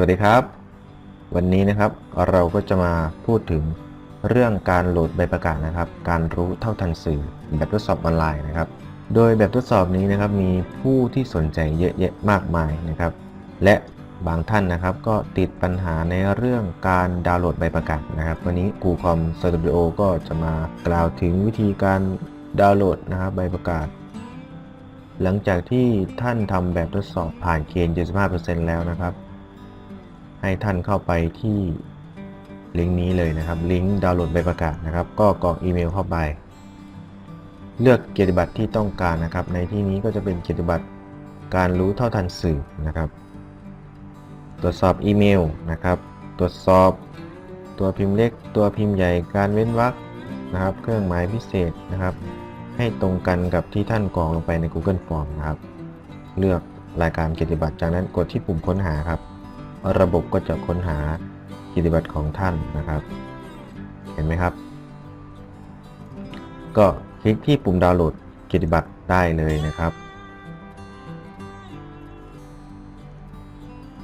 สวัสดีครับ วันนี้นะครับเราก็จะมาพูดถึงเรื่องการโหลดใบประกาศนะครับ การรู้เท่าทันสื่อแบบทดสอบออนไลน์นะครับ โดยแบบทดสอบนี้นะครับมีผู้ที่สนใจเยอะแยะมากมายนะครับ และบางท่านนะครับก็ติดปัญหาในเรื่องการดาวน์โหลดใบประกาศนะครับ วันนี้กูคอมสตูดิโอก็จะมากล่าวถึงวิธีการดาวน์โหลดนะครับใบประกาศ หลังจากที่ท่านทำแบบทดสอบผ่านเกณฑ์75%แล้วนะครับ ให้ท่านเข้าไปที่ลิงก์นี้เลยนะครับ ลิงก์ดาวน์โหลดใบประกาศนะครับ ก็กรอกอีเมลเข้าไป เลือกเกียรติบัตรที่ต้องการนะครับ ในที่นี้ก็จะเป็นเกียรติบัตรการรู้เท่าทันสื่อนะครับ ตรวจสอบอีเมลนะครับ ตรวจสอบตัวพิมพ์เล็ก ตัวพิมพ์ใหญ่ การเว้นวรรคนะครับ เครื่องหมายพิเศษนะครับ ให้ตรงกันกับที่ท่านกรอกลงไปใน Google Form นะครับ เลือกรายการเกียรติบัตรจากนั้นกดที่ปุ่มค้นหาครับ ระบบก็จะค้นหากียรติบัตรของท่านนะครับ เห็นไหมครับ ก็คลิกที่ปุ่มดาวน์โหลดกียรติบัตรได้เลยนะครับ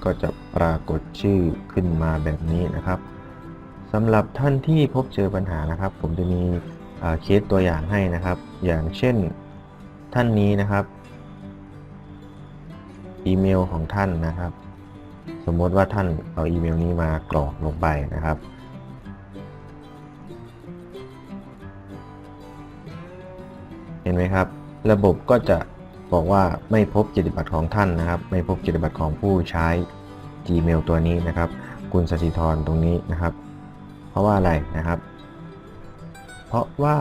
ก็จะปรากฏชื่อขึ้นมาแบบนี้นะครับสำหรับท่านที่พบเจอปัญหานะครับ ผมจะมีเคสตัวอย่างให้นะครับ อย่างเช่นท่านนี้นะครับ อีเมลของท่านนะครับ สมมติว่าท่านเอาอีเมลนี้มากรอกลงไปนะครับ เห็นไหมครับ ระบบก็จะบอกว่าไม่พบเกียรติบัตรของท่านนะครับ ไม่พบเกียรติบัตรของผู้ใช้ Gmail ตัวนี้นะครับ คุณสศิธรตรงนี้นะครับ เพราะว่าอะไรนะครับ เพราะว่า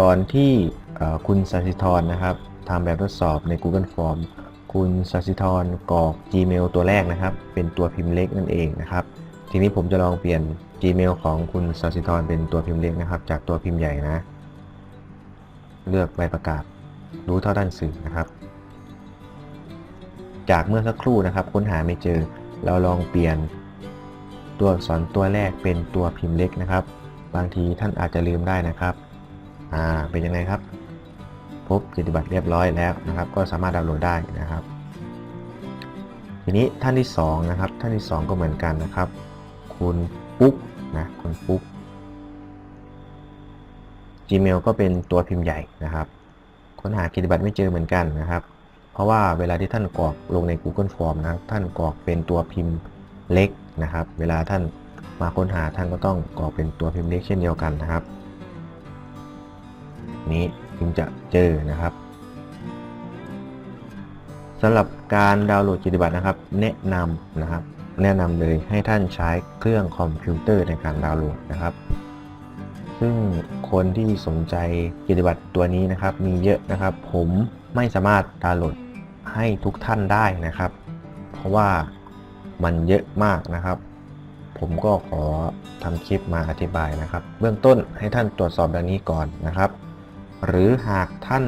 ตอนที่คุณสศิธรนะครับทำแบบทดสอบใน Google Form คุณสศิธรกรอก Gmail ตัวแรกนะครับ เป็นตัวพิมพ์เล็กนั่นเองนะครับ ทีนี้ผมจะลองเปลี่ยน Gmail ของคุณสศิธรเป็นตัวพิมพ์เล็กนะครับ จากตัวพิมพ์ใหญ่นะ เลือกใบประกาศ รู้เท่าด้านสื่อนะครับ จากเมื่อสักครู่นะครับ ค้นหาไม่เจอ เราลองเปลี่ยนตัวอักษรตัวแรกเป็นตัวพิมพ์เล็กนะครับ บางทีท่านอาจจะลืมได้นะครับ อ่า เป็นยังไงครับ พบกิจบัตรเรียบร้อยแล้วนะครับ ก็สามารถดาวน์โหลดได้นะครับ ทีนี้ท่านที่สองนะครับท่านที่สองก็เหมือนกันนะครับ คุณปุ๊กนะคุณปุ๊ก Gmail ก็เป็นตัวพิมพ์ใหญ่นะครับค้นหากิจบัตรไม่เจอเหมือนกันนะครับ เพราะว่าเวลาที่ท่านกรอกลงใน Google Form นะท่านกรอกเป็นตัวพิมพ์เล็กนะครับ เวลาท่านมาค้นหาท่านก็ต้องกรอกเป็นตัวพิมพ์เล็กเช่นเดียวกันนะครับ นี้ ถึงจะเจอนะครับสำหรับการดาวน์โหลดกิจบัตรนะครับ แนะนำนะครับ แนะนำเลยให้ท่านใช้เครื่องคอมพิวเตอร์ในการดาวน์โหลดนะครับ ซึ่งคนที่สนใจกิจบัตรตัวนี้นะครับ มีเยอะนะครับ ผมไม่สามารถดาวน์โหลดให้ทุกท่านได้นะครับ เพราะว่ามันเยอะมากนะครับ ผมก็ขอทำคลิปมาอธิบายนะครับ เบื้องต้นให้ท่านตรวจสอบดังนี้ก่อนนะครับ หรือหากท่าน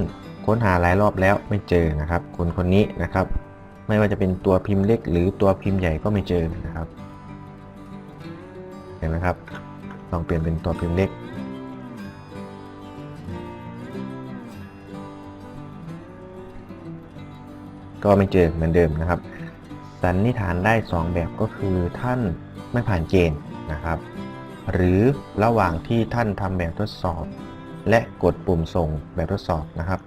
ค้นหาหลายรอบแล้วไม่เจอนะครับ คนคนนี้นะครับ ไม่ว่าจะเป็นตัวพิมพ์เล็ก หรือตัวพิมพ์ใหญ่ก็ไม่เจอนะครับเห็นไหมครับลองเปลี่ยนเป็นตัวพิมพ์เล็กก็ไม่เจอเหมือนเดิมนะครับ สันนิษฐานได้ 2 แบบก็คือท่านไม่ผ่านเกณฑ์นะครับ หรือระหว่างที่ท่านทำแบบทดสอบ และกดปุ่มส่งแบบทดสอบนะครับ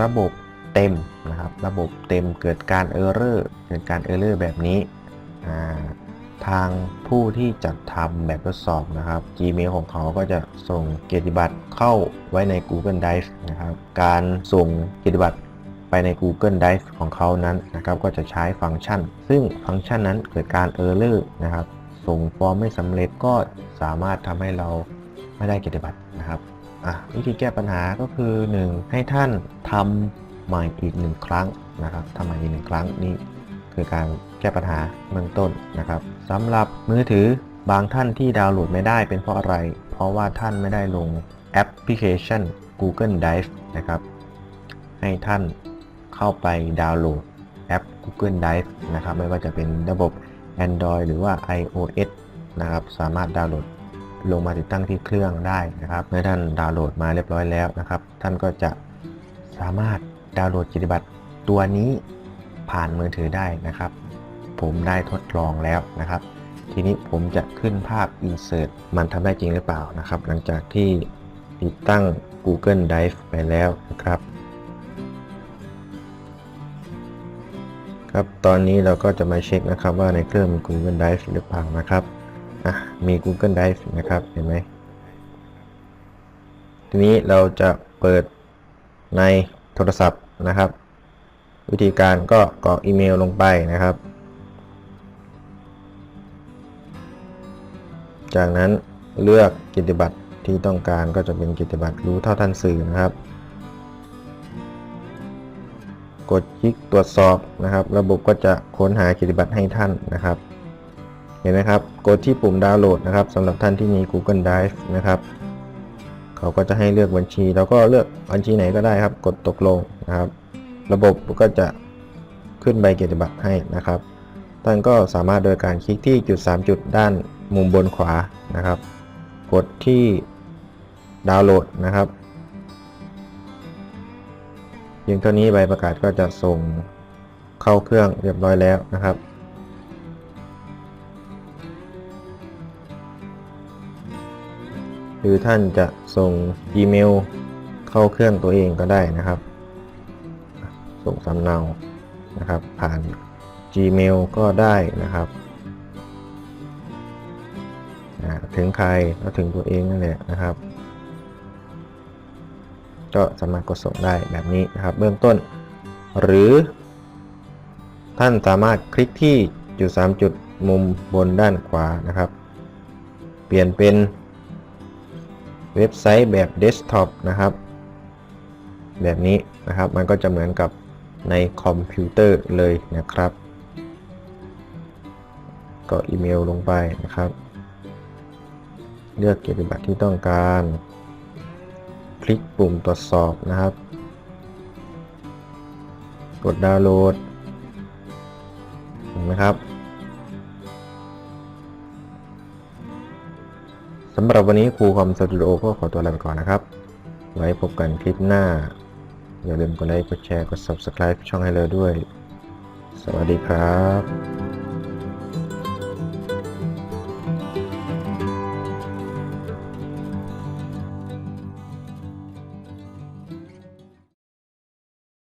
ระบบเต็มนะครับ ระบบเต็มเกิดการเออร์เรอร์เกิดการเออร์เรอร์แบบนี้าทางผู้ที่จัดทำแบบทดสอบนะครับ Gmail ของเขาก็จะส่งเกียรติบัตรเข้าไว้ใน Google Drive นะครับ การส่งเกียรติบัตรไปใน Google Drive ของเขานั้นนะครับ ก็จะใช้ฟังก์ชัน ซึ่งฟังก์ชันนั้นเกิดการ Error นะครับ ส่งฟอร์มไม่สำเร็จก็สามารถทำให้เราไม่ได้เกียรติบัตรนะครับ อะวิธีแก้ปัญหาก็คือ 1 ให้ท่านทำใหม่อีกหนึ่งครั้งนะครับทำใหม่อีกหนึ่งครั้งนี่คือการแก้ปัญหาเบื้องต้นนะครับสำหรับมือถือบางท่านที่ดาวน์โหลดไม่ได้เป็นเพราะอะไร เพราะว่าท่านไม่ได้ลงแอปพลิเคชัน Google Drive นะครับ ให้ท่านเข้าไปดาวน์โหลดแอป Google Drive นะครับ ไม่ว่าจะเป็นระบบ Android หรือว่า iOS นะครับ สามารถดาวน์โหลด ลงมาติดตั้งที่เครื่องได้นะครับเมื่อท่านดาวน์โหลดมาเรียบร้อยแล้วนะครับ ท่านก็จะสามารถดาวน์โหลดกิจบัตรตัวนี้ผ่านมือถือได้นะครับ ผมได้ทดลองแล้วนะครับ ทีนี้ผมจะขึ้นภาพ Insert มันทำได้จริงหรือเปล่านะครับ หลังจากที่ติดตั้ง Google Drive ไปแล้วนะครับ ครับตอนนี้เราก็จะมาเช็คนะครับว่าในเครื่องมี Google Drive หรือเปล่านะครับ อะมี Google Drive นะครับ เห็นไหม ทีนี้เราจะเปิดในโทรศัพท์นะครับ วิธีการก็กรอกอีเมลลงไปนะครับ จากนั้นเลือกกิจบัตรที่ต้องการก็จะเป็นกิจบัตรรู้เท่าทันสื่อนะครับ กดคลิกตรวจสอบนะครับ ระบบก็จะค้นหากิจบัตรให้ท่านนะครับ เห็นไหมครับ กดที่ปุ่มดาวน์โหลดนะครับสำหรับท่านที่มี Google Drive นะครับ เขาก็จะให้เลือกบัญชีแล้วก็เลือกบัญชีไหนก็ได้ครับ กดตกลงนะครับ ระบบก็จะขึ้นใบเกียรติบัตรให้นะครับ ท่านก็สามารถโดยการคลิกที่จุด 3 จุดด้านมุมบนขวานะครับ กดที่ดาวน์โหลดนะครับเพียงเท่านี้ใบประกาศก็จะส่งเข้าเครื่องเรียบร้อยแล้วนะครับ หรือท่านจะส่งอีเมลเข้าเครื่องตัวเองก็ได้นะครับ ส่งสำเนานะครับ ผ่าน Gmail ก็ได้นะครับถึงใครก็ถึงตัวเองนั่นแหละนะครับ ก็สามารถกดส่งได้แบบนี้นะครับ เบื้องต้น หรือ ท่านสามารถคลิกที่จุด 3 จุดมุมบนด้านขวานะครับ เปลี่ยนเป็น เว็บไซต์แบบเดสก์ท็อปนะครับ แบบนี้นะครับมันก็จะเหมือนกับในคอมพิวเตอร์เลยนะครับ ก็อีเมลลงไปนะครับ เลือกเกียรติบัตรที่ต้องการ คลิกปุ่มตรวจสอบนะครับ กดดาวน์โหลดเห็นไหมครับำหรับวันนี้ครูคอมสตูดิโอก็ขอตัวลาไปก่อนนะครับ ไว้พบกันคลิปหน้า อย่าลืมกดไลค์ กดแชร์ กด Subscribe ช่องให้เลยด้วย สวัสดีครับ